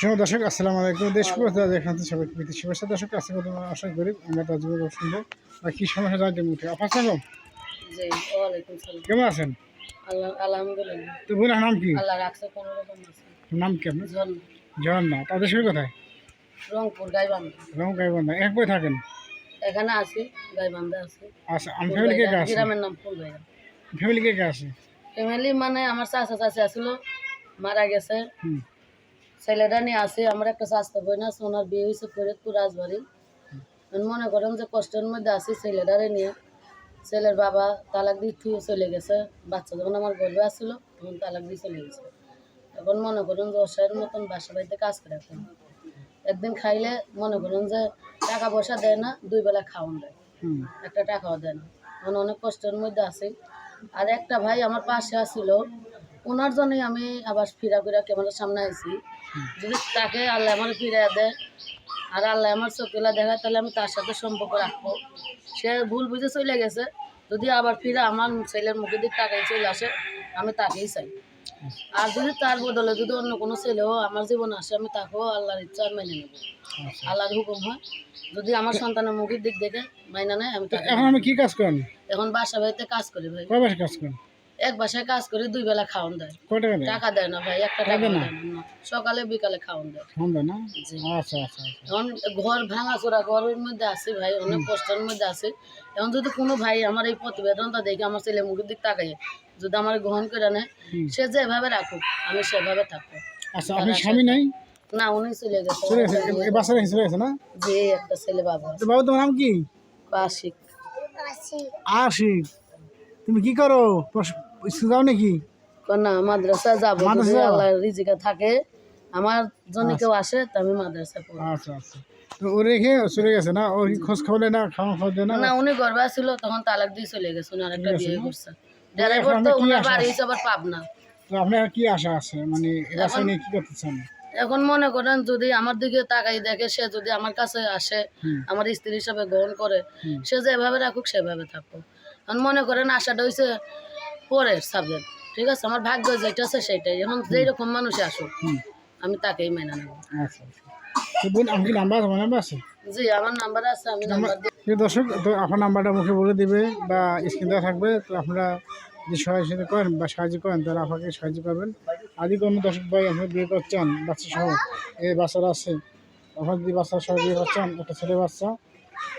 সময় দর্শক আসসালামু আলাইকুম। দেশ এখান থেকে সবাইকে প্রীতি শুভেচ্ছা। দর্শক আজকে আশা করি আমরা তার জীবন শুনব আর কি সমস্যা জানতে আপনার সঙ্গে জি কেমন আছেন? তো নাম কি? নাম কি আপনার? ঝর্ণা। তাদের সঙ্গে কোথায়? রংপুর গাইবান্ধা। রং গাইবান্ধা। এক বই থাকেন? এখানে আছি গাইবান্ধা আছি। আচ্ছা আমি ফ্যামিলি কে কে আছে? গ্রামের নাম ফুলবাইরা ফ্যামিলি কে কে আছে? ফ্যামিলি মানে আমার চাচা চাচি মারা গেছে। ছেলেটা নিয়ে আসে আমার একটা স্বাস্থ্য বই না ওনার বিয়ে হয়েছে ফরিদপুর রাজবাড়ি। মনে করেন যে কষ্টের মধ্যে আছি ছেলেটারে নিয়ে। ছেলের বাবা তালাক দিয়ে থুয়ে চলে গেছে। বাচ্চা যখন আমার গর্বে আসছিল তখন তালাক দিয়ে চলে গেছে। এখন মনে করুন যে অসহায়ের মতন বাসা বাড়িতে কাজ করে এখন। একদিন খাইলে মনে করুন যে টাকা পয়সা দেয় না দুই বেলা খাওয়ান দেয়। একটা টাকাও দেয় না। এখন অনেক কষ্টের মধ্যে আছি। আর একটা ভাই আমার পাশে আসছিল ওনার জন্যই আমি আবার ফিরা ফিরা ক্যামেরার সামনে আইছি। যদি তাকে আল্লাহ আমার ফিরা দেয় আর আল্লাহ আমার চোখেলা দেখায় তাহলে আমি তার সাথে সম্পর্ক রাখব। সে ভুল বুঝে চলে গেছে। যদি আবার ফিরে আমার ছেলের মুখের দিক তাকাই চলে আসে আমি তাকেই চাই। আর যদি তার বদলে যদি অন্য কোনো ছেলেও আমার জীবন আসে আমি তাকেও আল্লাহর ইচ্ছা মেনে নেব। আচ্ছা। আল্লাহর হুকুম হয়। যদি আমার সন্তানের মুখের দিক দেখে মাইনা নেয় আমি এখন আমি কি কাজ করেন? এখন বাসা বাড়িতে কাজ করি ভাই। কাজ করেন? এক বাসায় কাজ করি দুই বেলা খাওয়ান দেয়। টাকা দেয়? না ভাই একটা টাকা দেয় না। সকালে বিকালে খাওয়ান দেয়। না? জি। আচ্ছা আচ্ছা আচ্ছা। এখন ঘর ভাঙা চোরা ঘরের মধ্যে আছি ভাই অনেক কষ্টের মধ্যে আছি। এখন যদি কোনো ভাই আমার এই প্রতিবেদনটা দেখে আমার ছেলে মুখের দিক তাকাই যদি আমার গ্রহণ করে নেয়। সে যেভাবে রাখুক আমি সেভাবে থাকব। আচ্ছা আপনি স্বামী নাই? না উনি চলে গেছে। চলে গেছে গেছে না? যে একটা ছেলে বাবা তো বাবু তোমার নাম কি? আশিক আশিক। তুমি কি করো? যাও নাকি? না মাদ্রাসা যাব মাদ্রাসা? আল্লাহ রিজিকে থাকে। আমার জন্য কেউ আসে তা আমি মাদ্রাসা পড়ি। আচ্ছা আচ্ছা। তো ও রেখে চলে গেছে না? ওর খোঁজ খবর না খাওয়া খাওয়া দেয় না? না উনি গর্বে ছিল তখন তালাক দিয়ে চলে গেছে উনি আরেকটা বিয়ে করছে। ড্রাইভার এখন তো উনার বাড়ি হচ্ছে আবার পাবনা তো আপনার কি আশা আছে? মানে এরা নিয়ে কি করতে চান এখন মনে করেন যদি আমার দিকে তাকাই দেখে সে যদি আমার কাছে আসে আমার স্ত্রী হিসাবে গ্রহণ করে সে যেভাবে রাখুক সেভাবে থাকুক। এখন মনে করেন আশাটা হয়েছে পরের সাবজেক্ট ঠিক আছে? আমার ভাগ্য যেটা আছে সেটাই। এখন যেই রকম মানুষে আসুক আমি তাকেই মেনে নেব। আচ্ছা আচ্ছা। বোন নাম্বার আমার নাম্বার আছে? জি আমার নাম্বার আছে আমি নাম্বার প্রিয় দর্শক তো আপনার নাম্বারটা মুখে বলে দিবে বা স্ক্রিন দেওয়া থাকবে তো আপনারা যদি সহায়তা করেন বা সাহায্য করেন তাহলে আপনাকে সাহায্য করবেন। আদি কোনো দর্শক ভাই আপনি বিয়ে করছেন বাচ্চা সহ এই বাচ্চারা আছে আপনার যদি বাচ্চা সহ বিয়ে করছেন একটা ছেলে বাচ্চা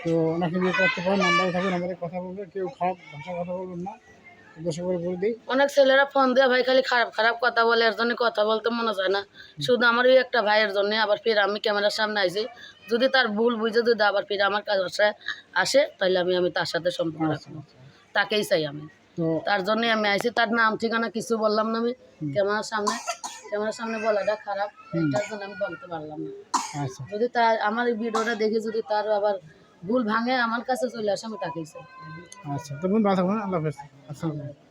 তো ওনাকে বিয়ে করতে পারেন নাম্বার থাকবে নাম্বারে কথা বলবে কেউ খারাপ ভাষা কথা বলবেন না। তো বলে দিই। অনেক ছেলেরা ফোন দিয়ে ভাই খালি খারাপ খারাপ কথা বলে এর জন্য কথা বলতে মনে চায় না। শুধু আমার ওই একটা ভাইয়ের জন্য আবার ফির আমি ক্যামেরার সামনে আইছি। যদি তার ভুল বুঝে যদি আবার ফির আমার কাছে আসে তাহলে আমি আমি তার সাথে সম্পর্ক আচ্ছা রাখব। আচ্ছা। তাকেই চাই আমি। তার জন্য আমি আইছি তার নাম ঠিকানা কিছু বললাম না আমি। ক্যামেরার সামনে ক্যামেরার সামনে বলাটা খারাপ এটার জন্য আমি বলতে পারলাম না। আচ্ছা। যদি তার আমার এই ভিডিওটা দেখে যদি তার আবার ভুল ভাঙে আমার কাছে চলে আসে, আমি তাকেই আচ্ছা তো বোন ভালো থাকবেন আল্লাহ হাফেজ। আসসালামু আলাইকুম।